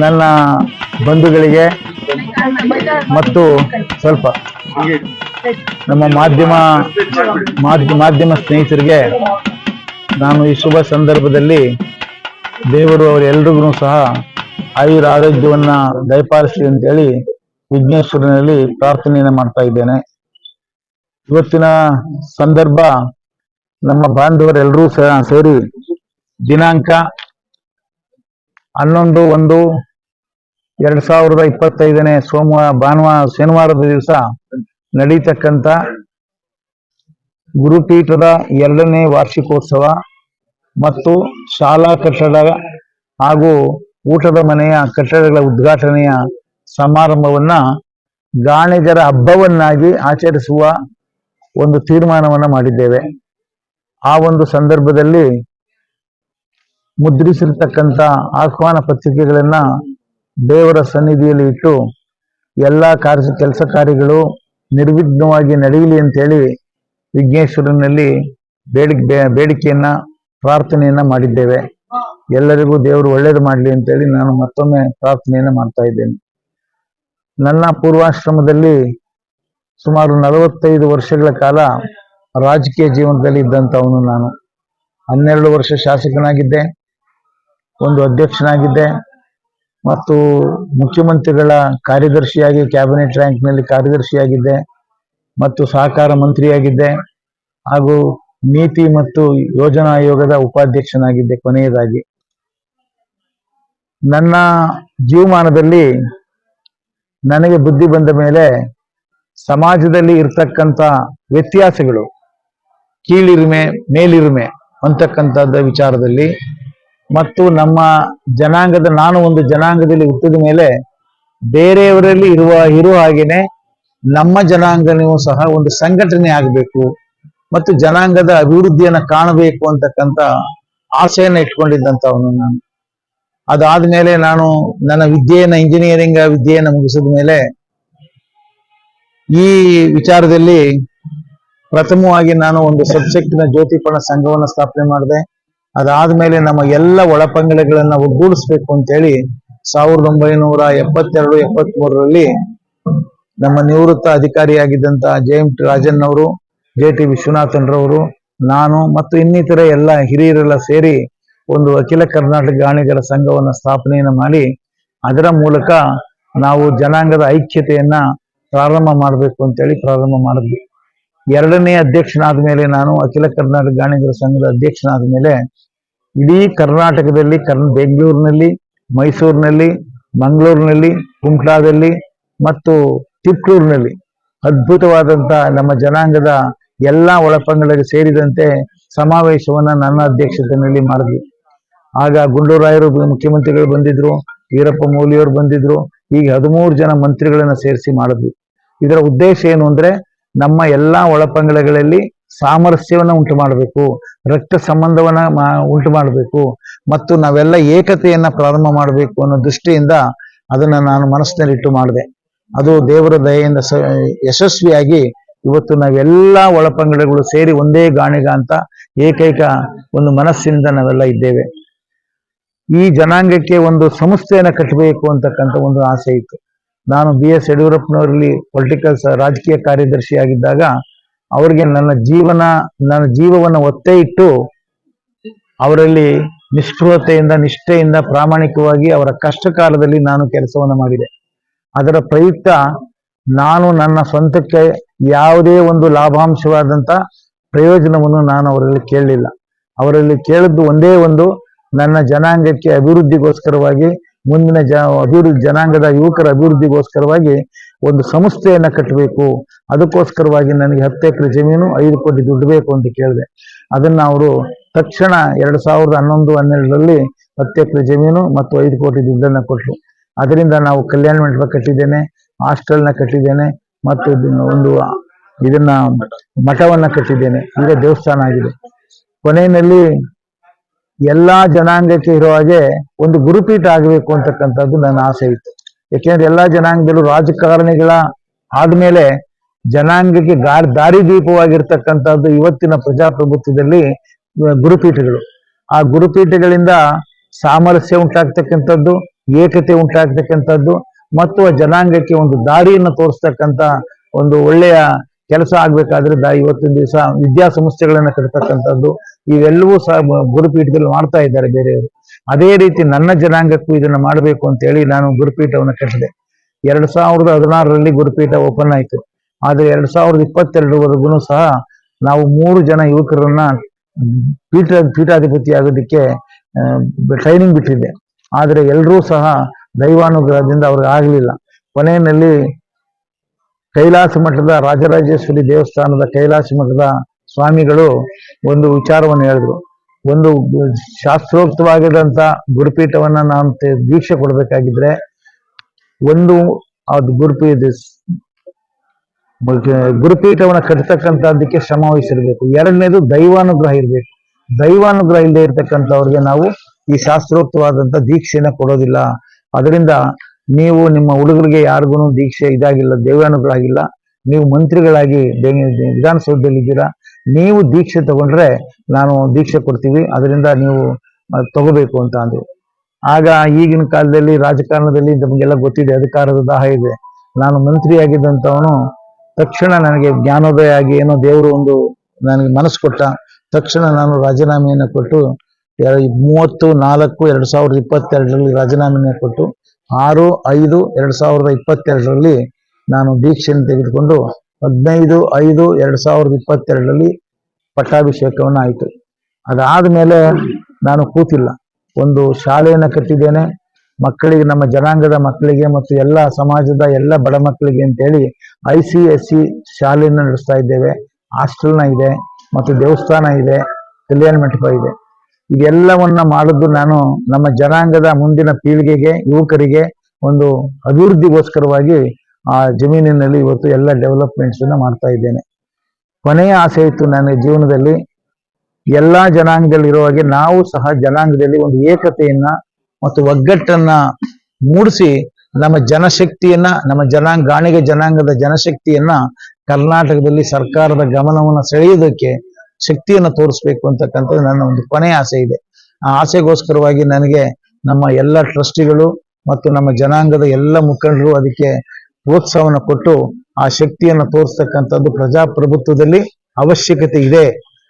ನನ್ನ ಬಂಧುಗಳಿಗೆ ಮತ್ತು ಸ್ವಲ್ಪ ನಮ್ಮ ಮಾಧ್ಯಮ ಮಾಧ್ಯ- ಮಾಧ್ಯಮ ಸ್ನೇಹಿತರಿಗೆ ನಾನು ಈ ಶುಭ ಸಂದರ್ಭದಲ್ಲಿ ದೇವರು ಅವರೆಲ್ಲರಿಗೂ ಸಹ ಆಯುರ ಆರೋಗ್ಯವನ್ನ ದಯಪಾಲಿಸಲಿ ಅಂತೇಳಿ ವಿಘ್ನೇಶ್ವರನಲ್ಲಿ ಪ್ರಾರ್ಥನೆಯನ್ನು ಮಾಡ್ತಾ ಇದ್ದೇನೆ. ಇವತ್ತಿನ ಸಂದರ್ಭ ನಮ್ಮ ಬಾಂಧವರೆಲ್ಲರೂ ಸಹ ಸೇರಿ ದಿನಾಂಕ ಹನ್ನೊಂದು, ಒಂದು, ಎರಡ್ ಸಾವಿರದ ಇಪ್ಪತ್ತೈದನೇ ಸೋಮವಾರ, ಭಾನುವಾರ, ಶನಿವಾರದ ದಿವಸ ನಡೀತಕ್ಕಂಥ ಗುರುಪೀಠದ ಎರಡನೇ ವಾರ್ಷಿಕೋತ್ಸವ ಮತ್ತು ಶಾಲಾ ಕಟ್ಟಡ ಹಾಗೂ ಊಟದ ಮನೆಯ ಕಟ್ಟಡಗಳ ಉದ್ಘಾಟನೆಯ ಸಮಾರಂಭವನ್ನ ಗಾಣಿಗರ ಹಬ್ಬವನ್ನಾಗಿ ಆಚರಿಸುವ ಒಂದು ತೀರ್ಮಾನವನ್ನ ಮಾಡಿದ್ದೇವೆ. ಆ ಒಂದು ಸಂದರ್ಭದಲ್ಲಿ ಮುದ್ರಿಸಿರ್ತಕ್ಕಂಥ ಆಹ್ವಾನ ಪತ್ರಿಕೆಗಳನ್ನ ದೇವರ ಸನ್ನಿಧಿಯಲ್ಲಿ ಇಟ್ಟು ಎಲ್ಲ ಕಾರ್ಯ ಕೆಲಸ ಕಾರ್ಯಗಳು ನಿರ್ವಿಘ್ನವಾಗಿ ನಡೆಯಲಿ ಅಂತೇಳಿ ವಿಘ್ನೇಶ್ವರನಲ್ಲಿ ಬೇಡಿಕೆ ಬೇಡಿಕೆಯನ್ನ, ಪ್ರಾರ್ಥನೆಯನ್ನ ಮಾಡಿದ್ದೇವೆ. ಎಲ್ಲರಿಗೂ ದೇವರು ಒಳ್ಳೇದು ಮಾಡಲಿ ಅಂತೇಳಿ ನಾನು ಮತ್ತೊಮ್ಮೆ ಪ್ರಾರ್ಥನೆಯನ್ನ ಮಾಡ್ತಾ ಇದ್ದೇನೆ. ನನ್ನ ಪೂರ್ವಾಶ್ರಮದಲ್ಲಿ ಸುಮಾರು ನಲವತ್ತೈದು ವರ್ಷಗಳ ಕಾಲ ರಾಜಕೀಯ ಜೀವನದಲ್ಲಿ ಇದ್ದಂಥವನು ನಾನು. ಹನ್ನೆರಡು ವರ್ಷ ಶಾಸಕನಾಗಿದ್ದೆ. ಒಂದು ಅಧ್ಯಕ್ಷನಾಗಿದ್ದೆ ಮತ್ತು ಮುಖ್ಯಮಂತ್ರಿಗಳ ಕಾರ್ಯದರ್ಶಿಯಾಗಿ, ಕ್ಯಾಬಿನೆಟ್ ರ್ಯಾಂಕ್ನಲ್ಲಿ ಕಾರ್ಯದರ್ಶಿಯಾಗಿದ್ದೆ ಮತ್ತು ಸಹಕಾರ ಮಂತ್ರಿಯಾಗಿದ್ದೆ ಹಾಗೂ ನೀತಿ ಮತ್ತು ಯೋಜನಾ ಆಯೋಗದ ಉಪಾಧ್ಯಕ್ಷನಾಗಿದ್ದೆ ಕೊನೆಯದಾಗಿ. ನನ್ನ ಜೀವಮಾನದಲ್ಲಿ ನನಗೆ ಬುದ್ಧಿ ಬಂದ ಮೇಲೆ ಸಮಾಜದಲ್ಲಿ ಇರ್ತಕ್ಕಂಥ ವ್ಯತ್ಯಾಸಗಳು, ಕೀಳಿರಿಮೆ, ಮೇಲಿರಿಮೆ ಅಂತಕ್ಕಂಥದ್ದ ವಿಚಾರದಲ್ಲಿ ಮತ್ತು ನಮ್ಮ ಜನಾಂಗದ, ನಾನು ಒಂದು ಜನಾಂಗದಲ್ಲಿ ಹುಟ್ಟಿದ ಮೇಲೆ ಬೇರೆಯವರಲ್ಲಿ ಇರುವ ಇರುವ ಹಾಗೇನೆ ನಮ್ಮ ಜನಾಂಗನೂ ಸಹ ಒಂದು ಸಂಘಟನೆ ಆಗಬೇಕು ಮತ್ತು ಜನಾಂಗದ ಅಭಿವೃದ್ಧಿಯನ್ನು ಕಾಣಬೇಕು ಅಂತಕ್ಕಂಥ ಆಸೆಯನ್ನು ಇಟ್ಕೊಂಡಿದ್ದಂಥವನು ನಾನು. ಅದಾದ ಮೇಲೆ ನಾನು ನನ್ನ ವಿದ್ಯೆಯನ್ನು ಇಂಜಿನಿಯರಿಂಗ್ ವಿದ್ಯೆಯನ್ನು ಮುಗಿಸಿದ ಮೇಲೆ ಈ ವಿಚಾರದಲ್ಲಿ ಪ್ರಥಮವಾಗಿ ನಾನು ಒಂದು ಸಬ್ಜೆಕ್ಟಿನ ಜ್ಯೋತಿಪಣ ಸಂಘವನ್ನ ಸ್ಥಾಪನೆ ಮಾಡಿದೆ. ಅದಾದ್ಮೇಲೆ ನಮ್ಮ ಎಲ್ಲ ಒಳಪಂಗಡಗಳನ್ನ ಒಗ್ಗೂಡಿಸ್ಬೇಕು ಅಂತೇಳಿ ಸಾವಿರದ ಒಂಬೈನೂರ ಎಪ್ಪತ್ತೆರಡು ಎಪ್ಪತ್ತ್ ಮೂರರಲ್ಲಿ ನಮ್ಮ ನಿವೃತ್ತ ಅಧಿಕಾರಿಯಾಗಿದ್ದಂತ ಜೆ ಎಂ ಟಿ ರಾಜನ್ ಅವರು, ಜೆ ಟಿ ವಿಶ್ವನಾಥನ್ ರವರು, ನಾನು ಮತ್ತು ಇನ್ನಿತರ ಎಲ್ಲ ಹಿರಿಯರೆಲ್ಲ ಸೇರಿ ಒಂದು ಅಖಿಲ ಕರ್ನಾಟಕ ಗಾಣಿಗರ ಸಂಘವನ್ನ ಸ್ಥಾಪನೆಯನ್ನ ಮಾಡಿ ಅದರ ಮೂಲಕ ನಾವು ಜನಾಂಗದ ಐಕ್ಯತೆಯನ್ನ ಪ್ರಾರಂಭ ಮಾಡಬೇಕು ಅಂತೇಳಿ ಪ್ರಾರಂಭ ಮಾಡಿದ್ವಿ. ಎರಡನೇ ಅಧ್ಯಕ್ಷನಾದ ಮೇಲೆ ನಾನು ಅಖಿಲ ಕರ್ನಾಟಕ ಗಾಣಿಗರ ಸಂಘದ ಅಧ್ಯಕ್ಷನಾದ ಮೇಲೆ ಇಡೀ ಕರ್ನಾಟಕದಲ್ಲಿ, ಕರ್, ಬೆಂಗಳೂರಿನಲ್ಲಿ, ಮೈಸೂರಿನಲ್ಲಿ, ಮಂಗಳೂರಿನಲ್ಲಿ ಕುಮಟಾದಲ್ಲಿ ಮತ್ತು ತಿಪ್ಟೂರಿನಲ್ಲಿ ಅದ್ಭುತವಾದಂಥ ನಮ್ಮ ಜನಾಂಗದ ಎಲ್ಲ ಒಳಪಂಗಡಕ್ಕೆ ಸೇರಿದಂತೆ ಸಮಾವೇಶವನ್ನು ನನ್ನ ಅಧ್ಯಕ್ಷತೆಯಲ್ಲಿ ಮಾಡಿದ್ವಿ. ಆಗ ಗುಂಡೂರಾಯರು ಮುಖ್ಯಮಂತ್ರಿಗಳು ಬಂದಿದ್ರು ವೀರಪ್ಪ ಮೌಲಿಯವರು ಬಂದಿದ್ರು ಈಗ ಹದಿಮೂರು ಜನ ಮಂತ್ರಿಗಳನ್ನ ಸೇರಿಸಿ ಮಾಡಿದ್ವಿ. ಇದರ ಉದ್ದೇಶ ಏನು ಅಂದ್ರೆ ನಮ್ಮ ಎಲ್ಲಾ ಒಳಪಂಗಡಗಳಲ್ಲಿ ಸಾಮರಸ್ಯವನ್ನ ಉಂಟು ಮಾಡಬೇಕು ರಕ್ತ ಸಂಬಂಧವನ್ನ ಉಂಟು ಮಾಡಬೇಕು ಮತ್ತು ನಾವೆಲ್ಲ ಏಕತೆಯನ್ನ ಪ್ರಾರಂಭ ಮಾಡಬೇಕು ಅನ್ನೋ ದೃಷ್ಟಿಯಿಂದ ಅದನ್ನ ನಾನು ಮನಸ್ಸಿನಲ್ಲಿಟ್ಟು ಮಾಡಿದೆ. ಅದು ದೇವರ ದಯೆಯಿಂದ ಯಶಸ್ವಿಯಾಗಿ ಇವತ್ತು ನಾವೆಲ್ಲ ಒಳಪಂಗಡಗಳು ಸೇರಿ ಒಂದೇ ಗಾಣಿಗ ಅಂತ ಏಕೈಕ ಒಂದು ಮನಸ್ಸಿನಿಂದ ನಾವೆಲ್ಲ ಇದ್ದೇವೆ. ಈ ಜನಾಂಗಕ್ಕೆ ಒಂದು ಸಂಸ್ಥೆಯನ್ನು ಕಟ್ಟಬೇಕು ಅಂತಕ್ಕಂಥ ಒಂದು ಆಸೆ ಇತ್ತು. ನಾನು ಬಿ ಎಸ್ ಯಡಿಯೂರಪ್ಪನವರಲ್ಲಿ ಪೊಲಿಟಿಕಲ್ ರಾಜಕೀಯ ಕಾರ್ಯದರ್ಶಿಯಾಗಿದ್ದಾಗ ಅವರಿಗೆ ನನ್ನ ಜೀವನ, ನನ್ನ ಜೀವವನ್ನ ಒತ್ತೆ ಇಟ್ಟು ಅವರಲ್ಲಿ ನಿಷ್ಠುರತೆಯಿಂದ, ನಿಷ್ಠೆಯಿಂದ, ಪ್ರಾಮಾಣಿಕವಾಗಿ ಅವರ ಕಷ್ಟ ಕಾಲದಲ್ಲಿ ನಾನು ಕೆಲಸವನ್ನು ಮಾಡಿದೆ. ಅದರ ಪ್ರಯುಕ್ತ ನಾನು ನನ್ನ ಸ್ವಂತಕ್ಕೆ ಯಾವುದೇ ಒಂದು ಲಾಭಾಂಶವಾದಂತ ಪ್ರಯೋಜನವನ್ನು ನಾನು ಅವರಲ್ಲಿ ಕೇಳಲಿಲ್ಲ. ಅವರಲ್ಲಿ ಕೇಳಿದ್ದು ಒಂದೇ ಒಂದು, ನನ್ನ ಜನಾಂಗಕ್ಕೆ ಅಭಿವೃದ್ಧಿಗೋಸ್ಕರವಾಗಿ, ಮುಂದಿನ ಜ, ಅಭಿವೃದ್ಧಿ ಜನಾಂಗದ ಯುವಕರ ಅಭಿವೃದ್ಧಿಗೋಸ್ಕರವಾಗಿ ಒಂದು ಸಂಸ್ಥೆಯನ್ನು ಕಟ್ಟಬೇಕು ಅದಕ್ಕೋಸ್ಕರವಾಗಿ ನನಗೆ ಹತ್ತು ಎಕರೆ ಜಮೀನು, ಐದು ಕೋಟಿ ದುಡ್ಡು ಬೇಕು ಅಂತ ಕೇಳಿದೆ. ಅದನ್ನು ಅವರು ತಕ್ಷಣ ಎರಡು ಸಾವಿರದ ಹನ್ನೊಂದು, ಹನ್ನೆರಡರಲ್ಲಿ ಹತ್ತು ಎಕರೆ ಜಮೀನು ಮತ್ತು ಐದು ಕೋಟಿ ದುಡ್ಡನ್ನು ಕೊಟ್ಟರು ಅದರಿಂದ ನಾವು ಕಲ್ಯಾಣ ಮಂಟಪ ಕಟ್ಟಿದ್ದೇನೆ, ಹಾಸ್ಟೆಲ್ನ ಕಟ್ಟಿದ್ದೇನೆ ಮತ್ತು ಒಂದು ಇದನ್ನ ಮಠವನ್ನು ಕಟ್ಟಿದ್ದೇನೆ. ಈಗ ದೇವಸ್ಥಾನ ಆಗಿದೆ. ಕೊನೆಯಲ್ಲಿ ಎಲ್ಲಾ ಜನಾಂಗಕ್ಕೆ ಇರೋ ಹಾಗೆ ಒಂದು ಗುರುಪೀಠ ಆಗಬೇಕು ಅಂತಕ್ಕಂಥದ್ದು ನನ್ನ ಆಸೆ ಇತ್ತು. ಯಾಕೆಂದ್ರೆ ಎಲ್ಲಾ ಜನಾಂಗದಲ್ಲೂ ರಾಜಕಾರಣಿಗಳ ಆದ್ಮೇಲೆ ಜನಾಂಗಕ್ಕೆ ದಾರಿ ದಾರಿದೀಪವಾಗಿರ್ತಕ್ಕಂಥದ್ದು ಇವತ್ತಿನ ಪ್ರಜಾಪ್ರಭುತ್ವದಲ್ಲಿ ಗುರುಪೀಠಗಳು. ಆ ಗುರುಪೀಠಗಳಿಂದ ಸಾಮರಸ್ಯ ಉಂಟಾಗ್ತಕ್ಕಂಥದ್ದು, ಏಕತೆ ಉಂಟಾಗ್ತಕ್ಕಂಥದ್ದು, ಮತ್ತು ಆ ಜನಾಂಗಕ್ಕೆ ಒಂದು ದಾರಿಯನ್ನು ತೋರಿಸ್ತಕ್ಕಂಥ ಒಂದು ಒಳ್ಳೆಯ ಕೆಲಸ ಆಗ್ಬೇಕಾದ್ರೆ ಇವತ್ತಿನ ದಿವಸ ವಿದ್ಯಾಸಂಸ್ಥೆಗಳನ್ನ ಕಟ್ತಕ್ಕಂಥದ್ದು, ಇವೆಲ್ಲವೂ ಸಹ ಗುರುಪೀಠದಲ್ಲಿ ಮಾಡ್ತಾ ಇದ್ದಾರೆ ಬೇರೆಯವರು. ಅದೇ ರೀತಿ ನನ್ನ ಜನಾಂಗಕ್ಕೂ ಇದನ್ನು ಮಾಡಬೇಕು ಅಂತ ಹೇಳಿ ನಾನು ಗುರುಪೀಠವನ್ನು ಕಟ್ಟಿದೆ. ಎರಡು ಸಾವಿರದ ಹದಿನಾರರಲ್ಲಿ ಗುರುಪೀಠ ಓಪನ್ ಆಯಿತು. ಆದರೆ ಎರಡು ಸಾವಿರದ ಇಪ್ಪತ್ತೆರಡರವರೆಗೂ ಸಹ ನಾವು ಮೂರು ಜನ ಯುವಕರನ್ನ ಪೀಠ ಪೀಠಾಧಿಪತಿ ಆಗೋದಕ್ಕೆ ಟ್ರೈನಿಂಗ್ ಬಿಟ್ಟಿದ್ದೆ ಆದರೆ ಎಲ್ಲರೂ ಸಹ ದೈವಾನುಗ್ರಹದಿಂದ ಅವ್ರಿಗೆ ಆಗಲಿಲ್ಲ. ಕೊನೆಯಲ್ಲಿ ಕೈಲಾಸ ಮಠದ ರಾಜರಾಜೇಶ್ವರಿ ದೇವಸ್ಥಾನದ ಕೈಲಾಸ ಮಠದ ಸ್ವಾಮಿಗಳು ಒಂದು ವಿಚಾರವನ್ನು ಹೇಳಿದ್ರು. ಒಂದು ಶಾಸ್ತ್ರೋಕ್ತವಾಗಿದಂತ ಗುರುಪೀಠವನ್ನ ನಾನು ದೀಕ್ಷೆ ಕೊಡಬೇಕಾಗಿದ್ರೆ ಒಂದು ಅದು ಗುರುಪೀಠ ಗುರುಪೀಠವನ್ನು ಕಟ್ಟತಕ್ಕಂಥದ್ದಕ್ಕೆ ಶ್ರಮ ಎರಡನೇದು ದೈವಾನುಗ್ರಹ ಇರಬೇಕು. ದೈವಾನುಗ್ರಹ ಇಲ್ಲದೆ ಇರ್ತಕ್ಕಂಥವ್ರಿಗೆ ನಾವು ಈ ಶಾಸ್ತ್ರೋಕ್ತವಾದಂತ ದೀಕ್ಷೆನ ಕೊಡೋದಿಲ್ಲ. ಅದರಿಂದ ನೀವು ನಿಮ್ಮ ಹುಡುಗರಿಗೆ ಯಾರಿಗೂ ದೀಕ್ಷೆ ಇದಾಗಿಲ್ಲ, ದೈವಾನುಗ್ರಹ ಆಗಿಲ್ಲ. ನೀವು ಮಂತ್ರಿಗಳಾಗಿ ವಿಧಾನಸೌಧದಲ್ಲಿದ್ದೀರಾ ನೀವು ದೀಕ್ಷೆ ತಗೊಂಡ್ರೆ ನಾನು ದೀಕ್ಷೆ ಕೊಡ್ತೀವಿ, ಅದರಿಂದ ನೀವು ತಗೋಬೇಕು ಅಂತ ಅಂದ್ರು. ಆಗ ಈಗಿನ ಕಾಲದಲ್ಲಿ ರಾಜಕಾರಣದಲ್ಲಿ ನಮಗೆಲ್ಲ ಗೊತ್ತಿದೆ, ಅಧಿಕಾರದ ದಾಹ ಇದೆ. ನಾನು ಮಂತ್ರಿಯಾಗಿದ್ದಂಥವನು ತಕ್ಷಣ ನನಗೆ ಜ್ಞಾನೋದಯ ಆಗಿ ಏನೋ ದೇವರು ಒಂದು ನನಗೆ ಮನಸ್ಸು ಕೊಟ್ಟ, ತಕ್ಷಣ ನಾನು ರಾಜೀನಾಮೆಯನ್ನು ಕೊಟ್ಟು ಮೂವತ್ತು, ನಾಲ್ಕು, ಎರಡು ಸಾವಿರದ ಇಪ್ಪತ್ತೆರಡರಲ್ಲಿ ರಾಜೀನಾಮೆಯನ್ನು ಕೊಟ್ಟು, ಆರು, ಐದು, ಎರಡು ಸಾವಿರದ ಇಪ್ಪತ್ತೆರಡರಲ್ಲಿ ನಾನು ದೀಕ್ಷೆಯನ್ನು ತೆಗೆದುಕೊಂಡು ಹದಿನೈದು, ಐದು, ಎರಡು ಸಾವಿರದ ಇಪ್ಪತ್ತೆರಡರಲ್ಲಿ ಪಟ್ಟಾಭಿಷೇಕವನ್ನು ಆಯಿತು. ಅದಾದ ಮೇಲೆ ನಾನು ಕೂತಿಲ್ಲ. ಒಂದು ಶಾಲೆಯನ್ನು ಕಟ್ಟಿದ್ದೇನೆ. ಮಕ್ಕಳಿಗೆ, ನಮ್ಮ ಜನಾಂಗದ ಮಕ್ಕಳಿಗೆ ಮತ್ತು ಎಲ್ಲ ಸಮಾಜದ ಎಲ್ಲ ಬಡ ಮಕ್ಕಳಿಗೆ ಅಂತೇಳಿ ಐ ಸಿ ಎಸ್ ಸಿ ಶಾಲೆಯನ್ನು ನಡೆಸ್ತಾ ಇದ್ದೇವೆ. ಹಾಸ್ಟೆಲ್ನ ಇದೆ, ಮತ್ತು ದೇವಸ್ಥಾನ ಇದೆ, ಕಲ್ಯಾಣ ಮಂಟಪ ಇದೆ. ಇದೆಲ್ಲವನ್ನ ಮಾಡಿದ್ದು ನಾನು ನಮ್ಮ ಜನಾಂಗದ ಮುಂದಿನ ಪೀಳಿಗೆಗೆ, ಯುವಕರಿಗೆ ಒಂದು ಅಭಿವೃದ್ಧಿಗೋಸ್ಕರವಾಗಿ ಆ ಜಮೀನಿನಲ್ಲಿ ಇವತ್ತು ಎಲ್ಲ ಡೆವಲಪ್ಮೆಂಟ್ಸ್ ಮಾಡ್ತಾ ಇದ್ದೇನೆ. ಕೊನೆಯ ಆಸೆ ಇತ್ತು ನನ್ನ ಜೀವನದಲ್ಲಿ ಎಲ್ಲಾ ಜನಾಂಗದಲ್ಲಿ ಇರುವ ಹಾಗೆ ನಾವು ಸಹ ಜನಾಂಗದಲ್ಲಿ ಒಂದು ಏಕತೆಯನ್ನ ಮತ್ತು ಒಗ್ಗಟ್ಟನ್ನ ಮೂಡಿಸಿ ನಮ್ಮ ಜನಶಕ್ತಿಯನ್ನ, ನಮ್ಮ ಜನಾಂಗ, ಗಾಣಿಗೆ ಜನಾಂಗದ ಜನಶಕ್ತಿಯನ್ನ ಕರ್ನಾಟಕದಲ್ಲಿ ಸರ್ಕಾರದ ಗಮನವನ್ನು ಸೆಳೆಯೋದಕ್ಕೆ ಶಕ್ತಿಯನ್ನು ತೋರಿಸ್ಬೇಕು ಅಂತಕ್ಕಂಥದ್ದು ನನ್ನ ಒಂದು ಕೊನೆಯ ಆಸೆ ಇದೆ. ಆ ಆಸೆಗೋಸ್ಕರವಾಗಿ ನನಗೆ ನಮ್ಮ ಎಲ್ಲ ಟ್ರಸ್ಟಿಗಳು ಮತ್ತು ನಮ್ಮ ಜನಾಂಗದ ಎಲ್ಲ ಮುಖಂಡರು ಅದಕ್ಕೆ ಪ್ರೋತ್ಸಾಹವನ್ನು ಕೊಟ್ಟು ಆ ಶಕ್ತಿಯನ್ನು ತೋರಿಸ್ತಕ್ಕಂಥದ್ದು ಪ್ರಜಾಪ್ರಭುತ್ವದಲ್ಲಿ ಅವಶ್ಯಕತೆ ಇದೆ.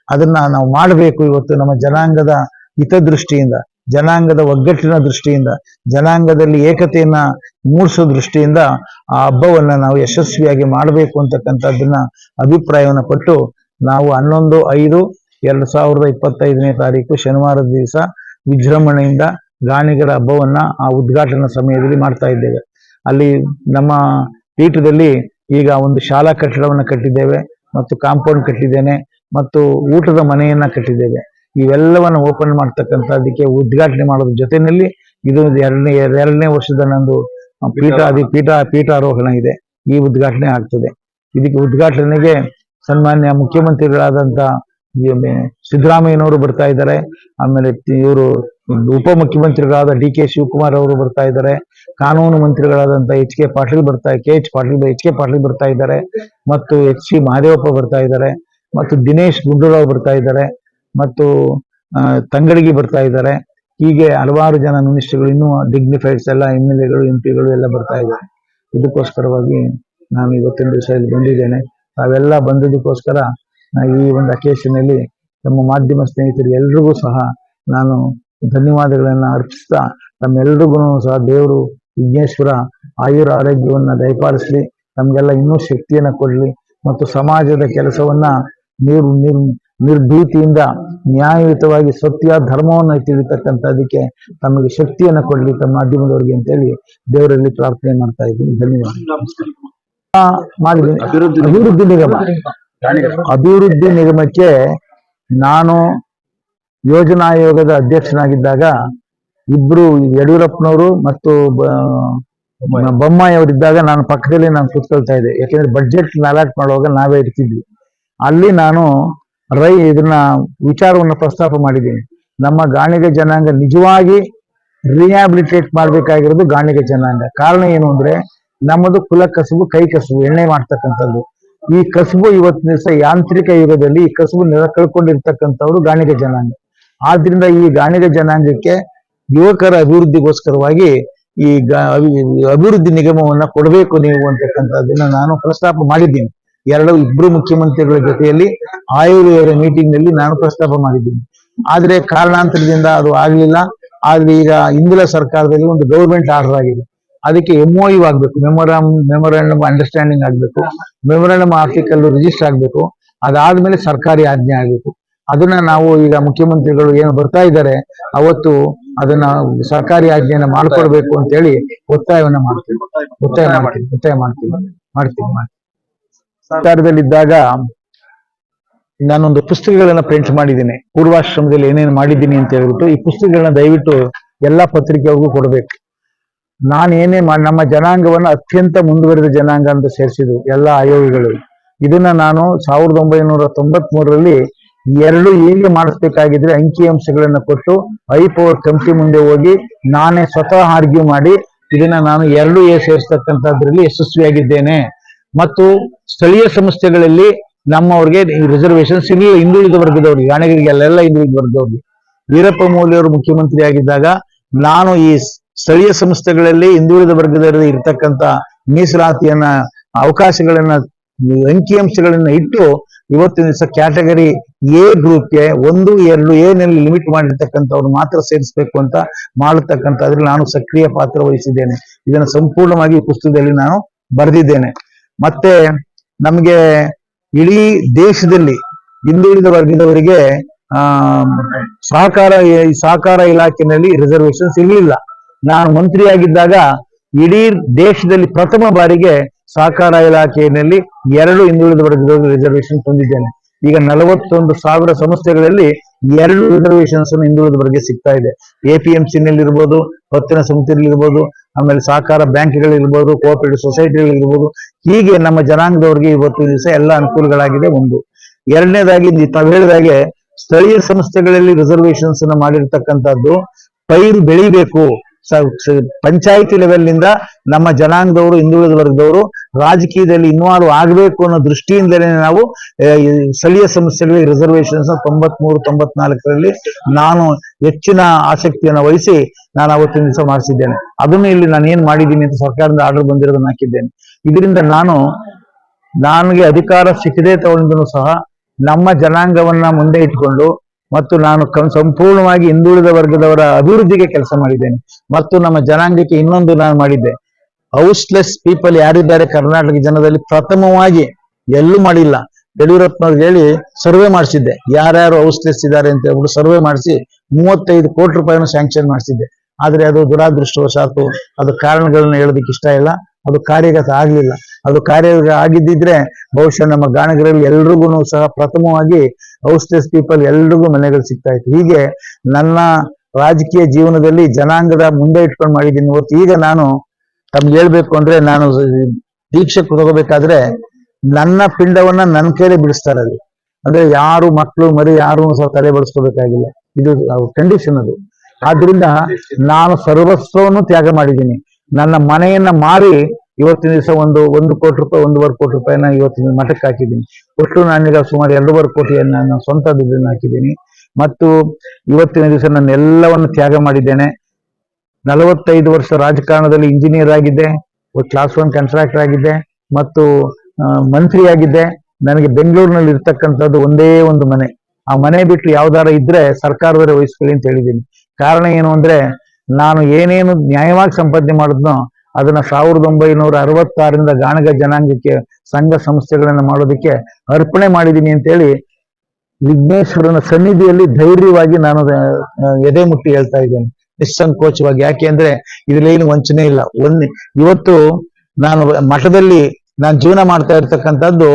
ಅದನ್ನ ನಾವು ಮಾಡಬೇಕು ಇವತ್ತು ನಮ್ಮ ಜನಾಂಗದ ಹಿತದೃಷ್ಟಿಯಿಂದ, ಜನಾಂಗದ ಒಗ್ಗಟ್ಟಿನ ದೃಷ್ಟಿಯಿಂದ, ಜನಾಂಗದಲ್ಲಿ ಏಕತೆಯನ್ನ ಮೂಡಿಸೋ ದೃಷ್ಟಿಯಿಂದ ಆ ಹಬ್ಬವನ್ನ ನಾವು ಯಶಸ್ವಿಯಾಗಿ ಮಾಡಬೇಕು ಅಂತಕ್ಕಂಥದ್ದನ್ನ ಅಭಿಪ್ರಾಯವನ್ನು ಕೊಟ್ಟು ನಾವು ಹನ್ನೊಂದು, ಐದು, ಎರಡು ಸಾವಿರದ ಇಪ್ಪತ್ತೈದನೇ ತಾರೀಕು ಶನಿವಾರದ ದಿವಸ ವಿಜೃಂಭಣೆಯಿಂದ ಗಾಣಿಗರ ಹಬ್ಬವನ್ನ ಆ ಉದ್ಘಾಟನಾ ಸಮಯದಲ್ಲಿ ಮಾಡ್ತಾ ಇದ್ದೇವೆ. ಅಲ್ಲಿ ನಮ್ಮ ಪೀಠದಲ್ಲಿ ಈಗ ಒಂದು ಶಾಲಾ ಕಟ್ಟಡವನ್ನು ಕಟ್ಟಿದ್ದೇವೆ ಮತ್ತು ಕಾಂಪೌಂಡ್ ಕಟ್ಟಿದ್ದೇನೆ ಮತ್ತು ಊಟದ ಮನೆಯನ್ನ ಕಟ್ಟಿದ್ದೇವೆ. ಇವೆಲ್ಲವನ್ನು ಓಪನ್ ಮಾಡ್ತಕ್ಕಂಥದ್ದಕ್ಕೆ ಉದ್ಘಾಟನೆ ಮಾಡೋದ್ರ ಜೊತೆಯಲ್ಲಿ ಇದು ಎರಡನೇ ಎರಡನೇ ವರ್ಷದ ನಂದು ಪೀಠ, ಅದಿ ಪೀಠ, ಪೀಠಾರೋಹಣ ಇದೆ. ಈ ಉದ್ಘಾಟನೆ ಆಗ್ತದೆ. ಇದಕ್ಕೆ ಉದ್ಘಾಟನೆಗೆ ಸನ್ಮಾನ್ಯ ಮುಖ್ಯಮಂತ್ರಿಗಳಾದಂತ ಈ ಸಿದ್ದರಾಮಯ್ಯನವರು ಬರ್ತಾ ಇದ್ದಾರೆ. ಆಮೇಲೆ ಇವರು ಉಪಮುಖ್ಯಮಂತ್ರಿಗಳಾದ ಡಿ ಕೆ ಶಿವಕುಮಾರ್ ಅವರು ಬರ್ತಾ ಇದ್ದಾರೆ. ಕಾನೂನು ಮಂತ್ರಿಗಳಾದಂತ ಎಚ್ ಕೆ ಪಾಟೀಲ್ ಬರ್ತಾ K H Patil H K Patil ಬರ್ತಾ ಇದ್ದಾರೆ, ಮತ್ತು ಎಚ್ ಸಿ ಮಹಾದೇವಪ್ಪ ಬರ್ತಾ ಇದ್ದಾರೆ, ಮತ್ತು ದಿನೇಶ್ ಗುಂಡೂರಾವ್ ಬರ್ತಾ ಇದ್ದಾರೆ, ಮತ್ತು ತಂಗಡಗಿ ಬರ್ತಾ ಇದ್ದಾರೆ. ಹೀಗೆ ಹಲವಾರು ಜನ ಮಿನಿಸ್ಟರ್ಗಳು, ಇನ್ನೂ ಡಿಗ್ನಿಫೈಡ್ಸ್ ಎಲ್ಲ ಎಂ ಎಲ್ ಎಗಳು ಎಂ ಪಿಗಳು ಎಲ್ಲ ಬರ್ತಾ ಇದ್ದಾರೆ. ಇದಕ್ಕೋಸ್ಕರವಾಗಿ ನಾನು ಇವತ್ತಿನ ದಿವಸ ಇಲ್ಲಿ ಬಂದಿದ್ದೇನೆ. ತಾವೆಲ್ಲ ಬಂದಿದ್ದಕ್ಕೋಸ್ಕರ ಈ ಒಂದು ಅಕೇಶನಲ್ಲಿ ನಮ್ಮ ಮಾಧ್ಯಮ ಸ್ನೇಹಿತರು ಎಲ್ರಿಗೂ ಸಹ ನಾನು ಧನ್ಯವಾದಗಳನ್ನ ಅರ್ಪಿಸ್ತಾ, ತಮ್ಮೆಲ್ರಿಗೂ ಸಹ ದೇವರು ವಿಘ್ನೇಶ್ವರ ಆಯುರ ಆರೋಗ್ಯವನ್ನು ದಯಪಾಲಿಸಲಿ ನಮಗೆಲ್ಲ ಇನ್ನೂ ಶಕ್ತಿಯನ್ನ ಕೊಡಲಿ ಮತ್ತು ಸಮಾಜದ ಕೆಲಸವನ್ನ ನೀರು ನಿರ್ ನಿರ್ಭೀತಿಯಿಂದ ನ್ಯಾಯಯುತವಾಗಿ ಸತ್ಯ ಧರ್ಮವನ್ನು ತಿಳಿತಕ್ಕಂಥದಕ್ಕೆ ತಮಗೆ ಶಕ್ತಿಯನ್ನ ಕೊಡಲಿ ತಮ್ಮ ಮಾಧ್ಯಮದವರಿಗೆ ಅಂತೇಳಿ ದೇವರಲ್ಲಿ ಪ್ರಾರ್ಥನೆ ಮಾಡ್ತಾ ಇದ್ದೀನಿ. ಧನ್ಯವಾದ ಮಾಡಿದ್ದೀನಿ ಅಭಿವೃದ್ಧಿ ನಿಗಮ. ಅಭಿವೃದ್ಧಿ ನಿಗಮಕ್ಕೆ ನಾನು ಯೋಜನಾ ಆಯೋಗದ ಅಧ್ಯಕ್ಷನಾಗಿದ್ದಾಗ ಇಬ್ರು ಯಡಿಯೂರಪ್ಪನವರು ಮತ್ತು ಬೊಮ್ಮಾಯಿ. ಅವರಿದ್ದಾಗ ನಾನು ಪಕ್ಕದಲ್ಲಿ ನಾನು ಕೂತ್ಕೊಳ್ತಾ ಇದ್ದೆ. ಯಾಕೆಂದ್ರೆ ಬಡ್ಜೆಟ್ ಅಲಾಟ್ ಮಾಡುವಾಗ ನಾವೇ ಇರ್ತಿದ್ವಿ. ಅಲ್ಲಿ ನಾನು ರೈ ಇದನ್ನ ವಿಚಾರವನ್ನು ಪ್ರಸ್ತಾಪ ಮಾಡಿದ್ದೀನಿ. ನಮ್ಮ ಗಾಣಿಗ ಜನಾಂಗ ನಿಜವಾಗಿ ರಿಹ್ಯಾಬಿಲಿಟೇಟ್ ಮಾಡಬೇಕಾಗಿರೋದು ಗಾಣಿಗ ಜನಾಂಗ. ಕಾರಣ ಏನು ಅಂದ್ರೆ ನಮ್ಮದು ಕುಲ ಕಸುಬು ಕೈ ಕಸುಬು ಎಣ್ಣೆ ಮಾಡ್ತಕ್ಕಂಥದ್ದು. ಈ ಕಸುಬು ಇವತ್ತಿನ ದಿವಸ ಯಾಂತ್ರಿಕ ಯುಗದಲ್ಲಿ ಈ ಕಸುಬು ಕಳ್ಕೊಂಡಿರ್ತಕ್ಕಂಥವ್ರು ಗಾಣಿಗ ಜನಾಂಗ. ಆದ್ರಿಂದ ಈ ಗಾಣಿಗ ಜನಾಂಗಕ್ಕೆ ಯುವಕರ ಅಭಿವೃದ್ಧಿಗೋಸ್ಕರವಾಗಿ ಈ ಅಭಿವೃದ್ಧಿ ನಿಗಮವನ್ನ ಕೊಡಬೇಕು ನೀವು ಅಂತಕ್ಕಂಥದ್ದನ್ನ ನಾನು ಪ್ರಸ್ತಾಪ ಮಾಡಿದ್ದೀನಿ. ಎರಡು, ಇಬ್ರು ಮುಖ್ಯಮಂತ್ರಿಗಳ ಜೊತೆಯಲ್ಲಿ ಆಯುರ್ವೇದ ಮೀಟಿಂಗ್ನಲ್ಲಿ ನಾನು ಪ್ರಸ್ತಾಪ ಮಾಡಿದ್ದೀನಿ. ಆದ್ರೆ ಕಾರಣಾಂತರದಿಂದ ಅದು ಆಗ್ಲಿಲ್ಲ. ಆದ್ರೆ ಈಗ ಇಂದಿನ ಸರ್ಕಾರದಲ್ಲಿ ಒಂದು ಗೌರ್ಮೆಂಟ್ ಆರ್ಡರ್ ಆಗಿದೆ. ಅದಕ್ಕೆ ಎಂಒಯು ಆಗ್ಬೇಕು. ಮೆಮೊರಾಮ್ ಮೆಮೊರಾಂಡಮ್ ಅಂಡರ್ಸ್ಟ್ಯಾಂಡಿಂಗ್ ಆಗ್ಬೇಕು. ಮೆಮೊರಾಂಡಮ್ ಆರ್ಟಿಕಲ್ ರಿಜಿಸ್ಟರ್ ಆಗ್ಬೇಕು. ಅದಾದ್ಮೇಲೆ ಸರ್ಕಾರಿ ಆಜ್ಞೆ ಆಗ್ಬೇಕು. ಅದನ್ನ ನಾವು ಈಗ ಮುಖ್ಯಮಂತ್ರಿಗಳು ಏನು ಬರ್ತಾ ಇದ್ದಾರೆ, ಅವತ್ತು ಅದನ್ನ ಸರ್ಕಾರಿ ಆಜ್ಞೆಯನ್ನ ಮಾಡ್ಕೊಡ್ಬೇಕು ಅಂತ ಹೇಳಿ ಒತ್ತಾಯವನ್ನ ಮಾಡ್ತೀವಿ. ಒತ್ತಾಯ ಮಾಡ್ತೀವಿ ಒತ್ತಾಯ ಮಾಡ್ತೀವಿ ಮಾಡ್ತೀವಿ ಸರ್ಕಾರದಲ್ಲಿದ್ದಾಗ ನಾನೊಂದು ಪುಸ್ತಕಗಳನ್ನ ಪ್ರಿಂಟ್ ಮಾಡಿದ್ದೀನಿ. ಪೂರ್ವಾಶ್ರಮದಲ್ಲಿ ಏನೇನು ಮಾಡಿದ್ದೀನಿ ಅಂತ ಹೇಳ್ಬಿಟ್ಟು ಈ ಪುಸ್ತಕಗಳನ್ನ ದಯವಿಟ್ಟು ಎಲ್ಲಾ ಪತ್ರಿಕೆಗಳಿಗೂ ಕೊಡ್ಬೇಕು. ನಾನು ಏನೇ ನಮ್ಮ ಜನಾಂಗವನ್ನು ಅತ್ಯಂತ ಮುಂದುವರೆದ ಜನಾಂಗ ಅಂತ ಸೇರಿಸಿದ್ರು ಎಲ್ಲ ಆಯೋಗಗಳು ಇದನ್ನ ನಾನು ಸಾವಿರದ ಒಂಬೈನೂರ ತೊಂಬತ್ ಮೂರರಲ್ಲಿ ಎರಡು ಹೇಗೆ ಮಾಡಿಸ್ಬೇಕಾಗಿದ್ರೆ ಅಂಕಿಅಂಶಗಳನ್ನ ಕೊಟ್ಟು ಐ ಪವರ್ ಕಮಿಟಿ ಮುಂದೆ ಹೋಗಿ ನಾನೇ ಸ್ವತಃ ಆರ್ಗ್ಯೂ ಮಾಡಿ ಇದನ್ನ ನಾನು ಎರಡು ಎ ಸೇರಿಸ್ತಕ್ಕಂಥದ್ರಲ್ಲಿ ಯಶಸ್ವಿಯಾಗಿದ್ದೇನೆ. ಮತ್ತು ಸ್ಥಳೀಯ ಸಂಸ್ಥೆಗಳಲ್ಲಿ ನಮ್ಮವ್ರಿಗೆ ರಿಸರ್ವೇಶನ್ಸ್ ಇರಲಿಲ್ಲ ಹಿಂದುಳಿದ ವರ್ಗದವ್ರಿಗೆ ಯಾಣಗಿರಿಗೆ ಅಲ್ಲೆಲ್ಲ ಹಿಂದುಳಿದ ವರ್ಗದವ್ರಿಗೆ ವೀರಪ್ಪ ಮೌಲ್ಯವರು ಮುಖ್ಯಮಂತ್ರಿ ಆಗಿದ್ದಾಗ ನಾನು ಈ ಸ್ಥಳೀಯ ಸಂಸ್ಥೆಗಳಲ್ಲಿ ಹಿಂದುಳಿದ ವರ್ಗದವರಿಗೆ ಇರತಕ್ಕಂತ ಮೀಸಲಾತಿಯನ್ನ, ಅವಕಾಶಗಳನ್ನ ಅಂಕಿಅಂಶಗಳನ್ನ ಇಟ್ಟು ಇವತ್ತಿನ ದಿವಸ ಕ್ಯಾಟಗರಿ ಎ ಗ್ರೂಪ್ಗೆ ಒಂದು, ಎರಡು, ಏನಲ್ಲಿ ನಲ್ಲಿ ಲಿಮಿಟ್ ಮಾಡಿರ್ತಕ್ಕಂಥವ್ರು ಮಾತ್ರ ಸೇರಿಸ್ಬೇಕು ಅಂತ ಮಾಡತಕ್ಕಂಥದ್ರಲ್ಲಿ ನಾನು ಸಕ್ರಿಯ ಪಾತ್ರ ವಹಿಸಿದ್ದೇನೆ. ಇದನ್ನು ಸಂಪೂರ್ಣವಾಗಿ ಪುಸ್ತಕದಲ್ಲಿ ನಾನು ಬರೆದಿದ್ದೇನೆ. ಮತ್ತೆ ನಮಗೆ ಇಡೀ ದೇಶದಲ್ಲಿ ಹಿಂದುಳಿದ ವರ್ಗದವರಿಗೆ ಆ, ಸಹಕಾರ ಸಹಕಾರ ಇಲಾಖೆಯಲ್ಲಿ ರಿಸರ್ವೇಶನ್ಸ್ ಇರಲಿಲ್ಲ. ನಾನು ಮಂತ್ರಿಯಾಗಿದ್ದಾಗ ಇಡೀ ದೇಶದಲ್ಲಿ ಪ್ರಥಮ ಬಾರಿಗೆ ಸಹಕಾರ ಇಲಾಖೆಯಲ್ಲಿ ಎರಡು ಹಿಂದುಳಿದ ವರ್ಗದಲ್ಲಿ ರಿಸರ್ವೇಶನ್ ತಂದಿದ್ದೇನೆ. ಈಗ ನಲವತ್ತೊಂದು ಸಾವಿರ ಸಂಸ್ಥೆಗಳಲ್ಲಿ ಎರಡು ರಿಸರ್ವೇಶನ್ಸ್ ಹಿಂದುಳಿದ ವರ್ಗ ಸಿಗ್ತಾ ಇದೆ. ಎಪಿಎಂಸಿ ನಲ್ಲಿ ಇರ್ಬೋದು ಪತ್ತಿನ ಸಮಿತಿಯಲ್ಲಿ ಇರ್ಬೋದು ಆಮೇಲೆ ಸಹಕಾರ ಬ್ಯಾಂಕ್ಗಳಿರ್ಬೋದು ಕೋಆಪರೇಟಿವ್ ಸೊಸೈಟಿಗಳಿರ್ಬೋದು ಹೀಗೆ ನಮ್ಮ ಜನಾಂಗದವರಿಗೆ ಇವತ್ತು ದಿವಸ ಎಲ್ಲ ಅನುಕೂಲಗಳಾಗಿದೆ ಒಂದು. ಎರಡನೇದಾಗಿ ತಾವು ಹೇಳಿದಾಗೆ ಸ್ಥಳೀಯ ಸಂಸ್ಥೆಗಳಲ್ಲಿ ರಿಸರ್ವೇಶನ್ಸ್ ಮಾಡಿರ್ತಕ್ಕಂಥದ್ದು, ಪೈರು ಬೆಳಿಬೇಕು. ಪಂಚಾಯಿತಿ ಲೆವೆಲ್ನಿಂದ ನಮ್ಮ ಜನಾಂಗದವರು, ಹಿಂದುಳಿದ ವರ್ಗದವರು ರಾಜಕೀಯದಲ್ಲಿ ಇನ್ವಾಲ್ವ್ ಆಗಬೇಕು ಅನ್ನೋ ದೃಷ್ಟಿಯಿಂದಲೇ ನಾವು ಸ್ಥಳೀಯ ಸಂಸ್ಥೆಗಳಿಗೆ ರಿಸರ್ವೇಶನ್ಸ್ ತೊಂಬತ್ಮೂರು, ತೊಂಬತ್ನಾಲ್ಕರಲ್ಲಿ ನಾನು ಹೆಚ್ಚಿನ ಆಸಕ್ತಿಯನ್ನು ವಹಿಸಿ ನಾನು ಅವತ್ತಿನ ದಿವಸ ಮಾಡಿಸಿದ್ದೇನೆ. ಅದನ್ನು ಇಲ್ಲಿ ನಾನು ಏನ್ ಮಾಡಿದ್ದೀನಿ ಅಂತ ಸರ್ಕಾರದಿಂದ ಆರ್ಡರ್ ಬಂದಿರೋದನ್ನ ಹಾಕಿದ್ದೇನೆ. ಇದರಿಂದ ನಾನು, ನನಗೆ ಅಧಿಕಾರ ಸಿಕ್ಕದೇ ತಗೊಂಡು ಸಹ ನಮ್ಮ ಜನಾಂಗವನ್ನ ಮುಂದೆ ಇಟ್ಕೊಂಡು ಮತ್ತು ನಾನು ಸಂಪೂರ್ಣವಾಗಿ ಹಿಂದುಳಿದ ವರ್ಗದವರ ಅಭಿವೃದ್ಧಿಗೆ ಕೆಲಸ ಮಾಡಿದ್ದೇನೆ. ಮತ್ತು ನಮ್ಮ ಜನಾಂಗಕ್ಕೆ ಇನ್ನೊಂದು ನಾನು ಮಾಡಿದ್ದೆ. ಹೌಸ್ಲೆಸ್ ಪೀಪಲ್ ಯಾರಿದ್ದಾರೆ? ಕರ್ನಾಟಕ ಜನದಲ್ಲಿ ಪ್ರಥಮವಾಗಿ ಎಲ್ಲೂ ಮಾಡಿಲ್ಲ. ಯಡಿಯೂರಪ್ಪನವ್ರಿಗೆ ಹೇಳಿ ಸರ್ವೆ ಮಾಡಿಸಿದ್ದೆ. ಯಾರ್ಯಾರು ಹೌಸ್ಲೆಸ್ ಇದ್ದಾರೆ ಅಂತ ಹೇಳ್ಬಿಟ್ಟು ಸರ್ವೆ ಮಾಡಿಸಿ ಮೂವತ್ತೈದು ಕೋಟಿ ರೂಪಾಯಿನ ಸ್ಯಾಂಕ್ಷನ್ ಮಾಡಿಸಿದ್ದೆ. ಆದ್ರೆ ಅದು ದುರಾದೃಷ್ಟವಶಾತು ಅದು ಕಾರಣಗಳನ್ನ ಹೇಳೋದಕ್ಕೆ ಇಷ್ಟ ಇಲ್ಲ. ಅದು ಕಾರ್ಯಗತ ಆಗ್ಲಿಲ್ಲ. ಅದು ಕಾರ್ಯ ಆಗಿದ್ದಿದ್ರೆ ಬಹುಶಃ ನಮ್ಮ ಗಾಣಗರಲ್ಲಿ ಎಲ್ರಿಗೂ ಸಹ ಪ್ರಥಮವಾಗಿ ಹೌಸ್ಲೆಸ್ ಪೀಪಲ್ ಎಲ್ರಿಗೂ ಮನೆಗಳು ಸಿಗ್ತಾ ಇತ್ತು. ಹೀಗೆ ನನ್ನ ರಾಜಕೀಯ ಜೀವನದಲ್ಲಿ ಜನಾಂಗದ ಮುಂದೆ ಇಟ್ಕೊಂಡು ಮಾಡಿದ್ದೀನಿ ಹೊರತು ಈಗ ನಾನು ತಮ್ಗೆ ಹೇಳ್ಬೇಕು ಅಂದ್ರೆ ನಾನು ದೀಕ್ಷೆ ತಗೋಬೇಕಾದ್ರೆ ನನ್ನ ಪಿಂಡವನ್ನ ನನ್ನ ಕೈಲೇ ಬಿಡಿಸ್ತಾರೆ ಅಲ್ಲಿ. ಅಂದ್ರೆ ಯಾರು ಮಕ್ಕಳು ಮರಿ ಯಾರು ಸಹ ತಲೆ ಬಡಿಸ್ಕೋಬೇಕಾಗಿಲ್ಲ. ಇದು ಕಂಡೀಷನ್ ಅದು. ಆದ್ರಿಂದ ನಾನು ಸರ್ವಸ್ವವನ್ನು ತ್ಯಾಗ ಮಾಡಿದ್ದೀನಿ. ನನ್ನ ಮನೆಯನ್ನ ಮಾರಿ ಇವತ್ತಿನ ದಿವಸ ಒಂದು ಒಂದು ಕೋಟಿ ರೂಪಾಯಿ, ಒಂದೂವರೆ ಕೋಟಿ ರೂಪಾಯಿನ ಇವತ್ತಿನ ಮಠಕ್ಕೆ ಹಾಕಿದ್ದೀನಿ. ಒಟ್ಟು ನಾನೀಗ ಸುಮಾರು ಎರಡೂವರೆ ಕೋಟಿಯನ್ನು ನನ್ನ ಸ್ವಂತ ದುಡ್ಡನ್ನು ಹಾಕಿದ್ದೀನಿ. ಮತ್ತು ಇವತ್ತಿನ ದಿವಸ ನಾನು ಎಲ್ಲವನ್ನು ತ್ಯಾಗ ಮಾಡಿದ್ದೇನೆ. ನಲವತ್ತೈದು ವರ್ಷ ರಾಜಕಾರಣದಲ್ಲಿ ಇಂಜಿನಿಯರ್ ಆಗಿದ್ದೆ ಕ್ಲಾಸ್ ಒನ್ ಕಾಂಟ್ರಾಕ್ಟರ್ ಆಗಿದ್ದೆ, ಮತ್ತು ಮಂತ್ರಿ ಆಗಿದ್ದೆ. ನನಗೆ ಬೆಂಗಳೂರಿನಲ್ಲಿ ಇರ್ತಕ್ಕಂಥದ್ದು ಒಂದೇ ಒಂದು ಮನೆ. ಆ ಮನೆ ಬಿಟ್ಟು ಯಾವ್ದಾರ ಇದ್ರೆ ಸರ್ಕಾರದವರೇ ವಹಿಸ್ಕೊಳ್ಳಿ ಅಂತ ಹೇಳಿದ್ದೀನಿ. ಕಾರಣ ಏನು ಅಂದ್ರೆ, ನಾನು ಏನೇನು ನ್ಯಾಯವಾಗಿ ಸಂಪಾದನೆ ಮಾಡಿದ್ನೋ ಅದನ್ನ ಸಾವಿರದ ಒಂಬೈನೂರ ಅರವತ್ತಾರರಿಂದ ಗಾಣಗ ಜನಾಂಗಕ್ಕೆ ಸಂಘ ಸಂಸ್ಥೆಗಳನ್ನ ಮಾಡೋದಕ್ಕೆ ಅರ್ಪಣೆ ಮಾಡಿದ್ದೀನಿ ಅಂತೇಳಿ ವಿಘ್ನೇಶ್ವರನ ಸನ್ನಿಧಿಯಲ್ಲಿ ಧೈರ್ಯವಾಗಿ ನಾನು ಎದೆ ಮುಟ್ಟಿ ಹೇಳ್ತಾ ಇದ್ದೇನೆ. ನಿಸ್ಸಂಕೋಚವಾಗಿ. ಯಾಕೆ ಅಂದ್ರೆ ಇದ್ರಲ್ಲಿ ಏನು ವಂಚನೆ ಇಲ್ಲ. ಒಂದ್, ಇವತ್ತು ನಾನು ಮಠದಲ್ಲಿ ನಾನು ಜೀವನ ಮಾಡ್ತಾ ಇರ್ತಕ್ಕಂಥದ್ದು,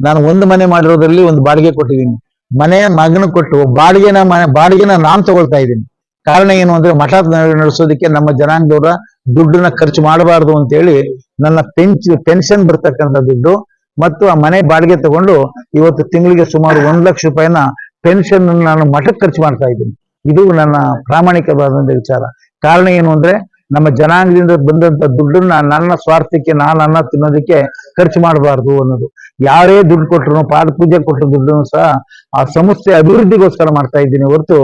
ನಾನು ಒಂದು ಮನೆ ಮಾಡಿರೋದ್ರಲ್ಲಿ ಒಂದು ಬಾಡಿಗೆ ಕೊಟ್ಟಿದ್ದೀನಿ. ಮನೆಯ ಮಗನ ಕೊಟ್ಟು, ಬಾಡಿಗೆನ ಮನೆ, ಬಾಡಿಗೆನ ನಾನ್ ತಗೊಳ್ತಾ ಇದ್ದೀನಿ. ಕಾರಣ ಏನು ಅಂದ್ರೆ ಮಠ ನಡೆಸೋದಕ್ಕೆ ನಮ್ಮ ಜನಾಂಗದವರ ದುಡ್ಡನ್ನ ಖರ್ಚು ಮಾಡಬಾರದು ಅಂತೇಳಿ ನನ್ನ ಪೆನ್ಸ್ ಪೆನ್ಷನ್ ಬರ್ತಕ್ಕಂಥ ದುಡ್ಡು ಮತ್ತು ಆ ಮನೆ ಬಾಡಿಗೆ ತಗೊಂಡು ಇವತ್ತು ತಿಂಗಳಿಗೆ ಸುಮಾರು ಒಂದ್ ಲಕ್ಷ ರೂಪಾಯಿನ ಪೆನ್ಷನ್ ನಾನು ಮಠಕ್ಕೆ ಖರ್ಚು ಮಾಡ್ತಾ ಇದ್ದೀನಿ. ಇದು ನನ್ನ ಪ್ರಾಮಾಣಿಕವಾದಂತ ವಿಚಾರ. ಕಾರಣ ಏನು ಅಂದ್ರೆ ನಮ್ಮ ಜನಾಂಗದಿಂದ ಬಂದಂತ ದುಡ್ಡನ್ನ ನನ್ನ ಸ್ವಾರ್ಥಕ್ಕೆ, ನಾನು ಅನ್ನ ತಿನ್ನೋದಕ್ಕೆ ಖರ್ಚು ಮಾಡಬಾರ್ದು ಅನ್ನೋದು. ಯಾರೇ ದುಡ್ಡು ಕೊಟ್ಟರು ಪಾದ ಪೂಜೆ ಕೊಟ್ಟರು ದುಡ್ಡನ್ನು ಸಹ ಆ ಸಂಸ್ಥೆ ಅಭಿವೃದ್ಧಿಗೋಸ್ಕರ ಮಾಡ್ತಾ ಇದ್ದೀನಿ ಹೊರತು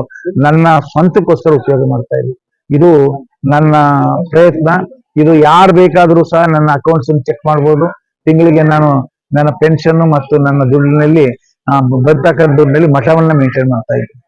ನನ್ನ ಸ್ವಂತಕ್ಕೋಸ್ಕರ ಉಪಯೋಗ ಮಾಡ್ತಾ ಇದ್ದೀನಿ. ಇದು ನನ್ನ ಪ್ರಯತ್ನ. ಇದು ಯಾರು ಬೇಕಾದರೂ ಸಹ ನನ್ನ ಅಕೌಂಟ್ಸ್ ಚೆಕ್ ಮಾಡ್ಬೋದು. ತಿಂಗಳಿಗೆ ನಾನು ನನ್ನ ಪೆನ್ಷನ್ ಮತ್ತು ನನ್ನ ದುಡ್ಡಿನಲ್ಲಿ ಬರ್ತಕ್ಕಂಥ ದುಡ್ಡಿನಲ್ಲಿ ಮಠವನ್ನ ಮೇಂಟೈನ್ ಮಾಡ್ತಾ ಇದ್ದೀನಿ.